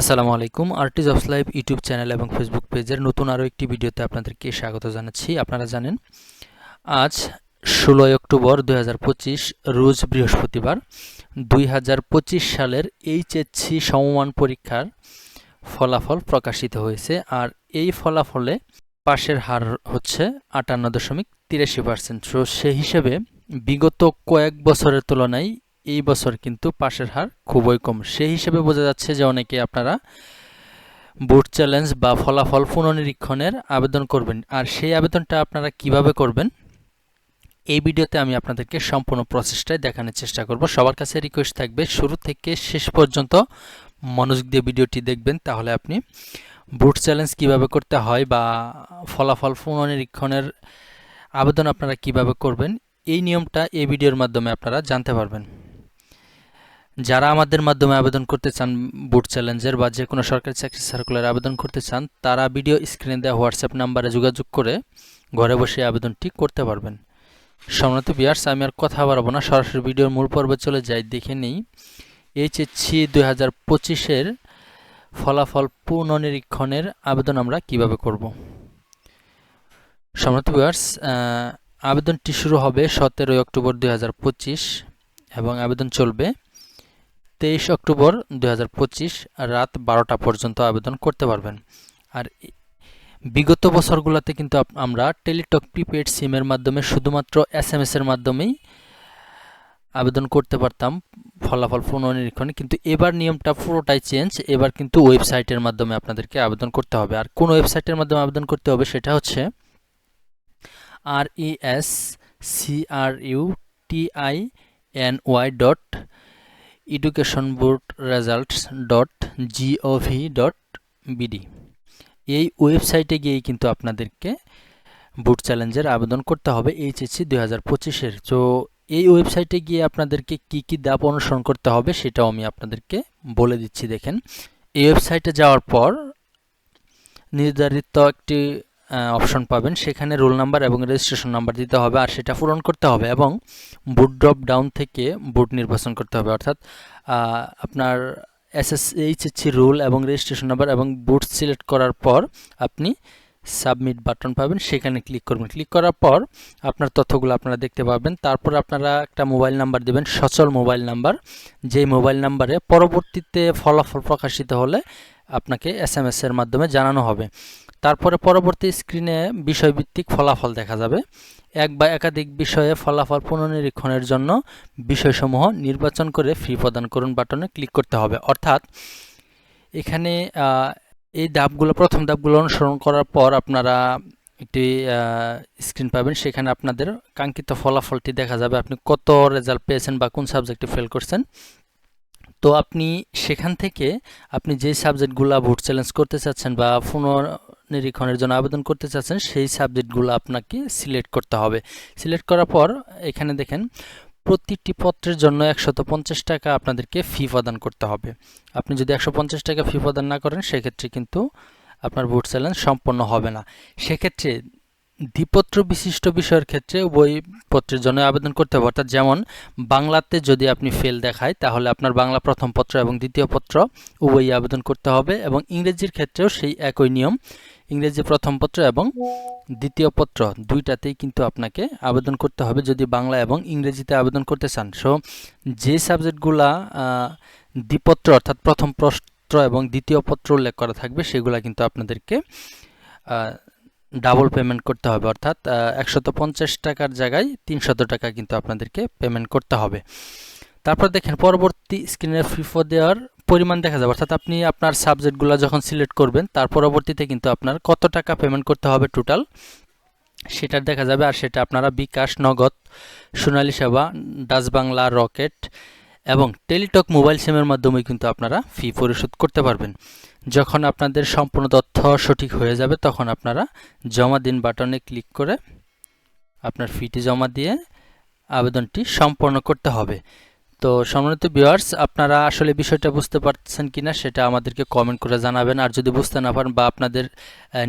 আসসালামু আলাইকুম। Arts of life YouTube channel এবং ফেসবুক পেজের নতুন আরও একটি ভিডিওতে আপনাদেরকে স্বাগত জানাচ্ছি। আপনারা জানেন, আজ ষোলোই অক্টোবর দুই হাজার পঁচিশ, রোজ বৃহস্পতিবার, দুই হাজার পঁচিশ সালের এইচএসসি সমমান পরীক্ষার ফলাফল প্রকাশিত হয়েছে। আর এই ফলাফলে পাশের হার হচ্ছে আটান্ন দশমিক তিরাশি পার্সেন্ট। তো সেই হিসেবে বিগত কয়েক বছরের তুলনায় এই বছর কিন্তু পাশের হার খুবই কম। সেই হিসেবে বোঝা যাচ্ছে যে অনেকে আপনারা বোর্ড চ্যালেঞ্জ বা ফলাফল পুনর্নিরীক্ষণের আবেদন করবেন। আর সেই আবেদনটা আপনারা কীভাবে করবেন, এই ভিডিওতে আমি আপনাদেরকে সম্পূর্ণ প্রসেসটাই দেখানোর চেষ্টা করব। সবার কাছে রিকোয়েস্ট থাকবে, শুরু থেকে শেষ পর্যন্ত মনোযোগ দিয়ে ভিডিওটি দেখবেন, তাহলে আপনি বুট চ্যালেঞ্জ কীভাবে করতে হয় বা ফলাফল পুনর্নিরীক্ষণের আবেদন আপনারা কীভাবে করবেন, এই নিয়মটা এই ভিডিওর মাধ্যমে আপনারা জানতে পারবেন। যারা আমাদের মাধ্যমে আবেদন করতে চান বুট চ্যালেঞ্জের বা যে কোনো সরকারি চাকরি সার্কুলার আবেদন করতে চান, তারা ভিডিও স্ক্রিনে দেওয়া হোয়াটসঅ্যাপ নাম্বারে যোগাযোগ করে ঘরে বসে আবেদনটি করতে পারবেন। সম্মানিত বিয়ার্স আমি আর কথা বাড়াবো না, সরাসরি ভিডিওর মূল পর্বে চলে যাই, দেখে নিই। এইচএসসি দুই হাজার পঁচিশের ফলাফল পুনর্নিরীক্ষণের আবেদন আমরা কীভাবে করব? সম্মানিত বিয়ার্স আবেদনটি শুরু হবে সতেরোই অক্টোবর দুই হাজার পঁচিশ এবং আবেদন চলবে তেইশ অক্টোবর দুহাজার পঁচিশ রাত বারোটা পর্যন্ত আবেদন করতে পারবেন। আর বিগত বছরগুলোতে কিন্তু আমরা টেলিটক প্রিপেড সিমের মাধ্যমে শুধুমাত্র এস এম এর মাধ্যমেই আবেদন করতে পারতাম, ফলাফল পুনর্নিরীক্ষণে কিন্তু এবার নিয়মটা পুরোটাই চেঞ্জ, এবার কিন্তু ওয়েবসাইটের মাধ্যমে আপনাদেরকে আবেদন করতে হবে। আর কোন ওয়েবসাইটের মাধ্যমে আবেদন করতে হবে সেটা হচ্ছে R E S C R U T I N Y dot education board results dot G O V dot BD এই ওয়েবসাইটে গিয়েই কিন্তু আপনাদেরকে বুট চ্যালেঞ্জের আবেদন করতে হবে এইচএসসি দুই হাজার পঁচিশের তো এই ওয়েবসাইটে গিয়ে আপনাদেরকে কি কি দাপ অনুসরণ করতে হবে সেটাও আমি আপনাদেরকে বলে দিচ্ছি দেখেন। এই ওয়েবসাইটে যাওয়ার পর নির্ধারিত একটি অপশন পাবেন। সেখানে রোল নাম্বার এবং রেজিস্ট্রেশন নাম্বার দিতে হবে আর সেটা পূরণ করতে হবে এবং বুট ড্রপ ডাউন থেকে বুট নির্বাচন করতে হবে। অর্থাৎ আপনার এসএসএইচএসসি রুল এবং রেজিস্ট্রেশন নাম্বার এবং বুট সিলেক্ট করার পর আপনি সাবমিট বাটন পাবেন। সেখানে ক্লিক করবেন। ক্লিক করার পর আপনার তথ্যগুলো আপনারা দেখতে পাবেন। তারপর আপনারা একটা মোবাইল নাম্বার দেবেন, সচল মোবাইল নাম্বার যেই মোবাইল নাম্বারে পরবর্তীতে ফলাফল প্রকাশিত হলে আপনাকে এস এর মাধ্যমে জানানো হবে। তারপরে পরবর্তী স্ক্রিনে বিষয়ভিত্তিক ফলাফল দেখা যাবে। এক বা একাধিক বিষয়ে ফলাফল পুনর্নিরীক্ষণের জন্য বিষয়সমূহ নির্বাচন করে ফি প্রদান করুন বাটনে ক্লিক করতে হবে। অর্থাৎ এখানে এই ধাপগুলো, প্রথম ধাপগুলো অনুসরণ করার পর আপনারা একটি স্ক্রিন পাবেন। সেখানে আপনাদের কাঙ্ক্ষিত ফলাফলটি দেখা যাবে। আপনি কত রেজাল্ট পেয়েছেন বা কোন সাবজেক্টে ফেল করছেন। তো আপনি সেখান থেকে আপনি যে সাবজেক্টগুলো ভোট চ্যালেঞ্জ করতে চাচ্ছেন বা পুনর নিরীক্ষণের জন্য আবেদন করতে চাচ্ছেন, সেই সাবজেক্টগুলো আপনাকে সিলেক্ট করতে হবে। সিলেক্ট করার পর এখানে দেখেন, প্রতিটি পত্রের জন্য একশত পঞ্চাশ টাকা আপনাদেরকে ফি প্রদান করতে হবে। আপনি যদি একশো পঞ্চাশ টাকা ফি প্রদান না করেন, সেক্ষেত্রে কিন্তু আপনার ভোট চ্যালেঞ্জ সম্পন্ন হবে না। সেক্ষেত্রে দ্বিপত্র বিশিষ্ট বিষয়ের ক্ষেত্রে উভয় পত্রের জন্য আবেদন করতে হবে। অর্থাৎ যেমন, বাংলাতে যদি আপনি ফেল দেখায়, তাহলে আপনার বাংলা প্রথম পত্র এবং দ্বিতীয় পত্র উভয়ই আবেদন করতে হবে এবং ইংরেজির ক্ষেত্রেও সেই একই নিয়ম। ইংরেজি প্রথম পত্র এবং দ্বিতীয় পত্র দুইটাতেই কিন্তু আপনাকে আবেদন করতে হবে যদি বাংলা এবং ইংরেজিতে আবেদন করতে চান। সো যে সাবজেক্টগুলা দ্বিপত্র অর্থাৎ প্রথম পত্র এবং দ্বিতীয় পত্র উল্লেখ করা থাকবে, সেগুলা কিন্তু আপনাদেরকে ডাবল পেমেন্ট করতে হবে। অর্থাৎ একশত পঞ্চাশ টাকার জায়গায় তিনশত টাকা কিন্তু আপনাদেরকে পেমেন্ট করতে হবে। তারপর দেখেন, পরবর্তী স্ক্রিনের ফিফো দেওয়ার পরিমাণ দেখা যাবে। অর্থাৎ আপনি আপনার সাবজেক্টগুলো যখন সিলেক্ট করবেন, তার পরবর্তীতে কিন্তু আপনার কত টাকা পেমেন্ট করতে হবে টোটাল সেটা দেখা যাবে। আর সেটা আপনারা বিকাশ, নগদ, সোনালী সেবা, ডাচ বাংলা, রকেট এবং টেলিটক মোবাইল সিমের মাধ্যমে কিন্তু আপনারা ফি পরিশোধ করতে পারবেন। যখন আপনাদের সম্পূর্ণ তথ্য সঠিক হয়ে যাবে, তখন আপনারা জমা দিন বাটনে ক্লিক করে আপনার ফিটি জমা দিয়ে আবেদনটি সম্পন্ন করতে হবে। তো সম্মানিত ভিউয়ার্স আপনারা আসলে বিষয়টা বুঝতে পারছেন কিনা সেটা আমাদেরকে কমেন্ট করে জানাবেন। আর যদি বুঝতে না পারেন বা আপনাদের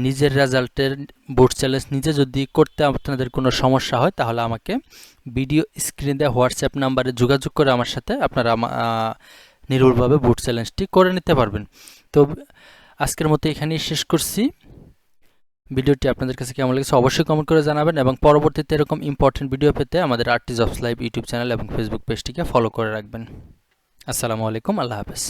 নিজের রেজাল্টের বোর্ড চ্যালেঞ্জ নিজে যদি করতে আপনাদের কোনো সমস্যা হয়, তাহলে আমাকে ভিডিও স্ক্রিনে দেওয়া হোয়াটসঅ্যাপ নাম্বারে যোগাযোগ করে আমার সাথে আপনারা নির্ভুলভাবে বোর্ড চ্যালেঞ্জটি করে নিতে পারবেন। তো আজকের মতো এখানেই শেষ করছি। ভিডিওটি আপনাদের কাছে কেমন লেগেছে অবশ্যই কমেন্ট করে জানাবেন এবং পরবর্তীতে এরকম ইম্পর্টেন্ট ভিডিও পেতে আমাদের আর্টিস অফ লাইভ ইউটিউব চ্যানেল এবং ফেসবুক পেজটিকে ফলো করে রাখবেন। আসসালামু আলাইকুম, আল্লাহ হাফেজ।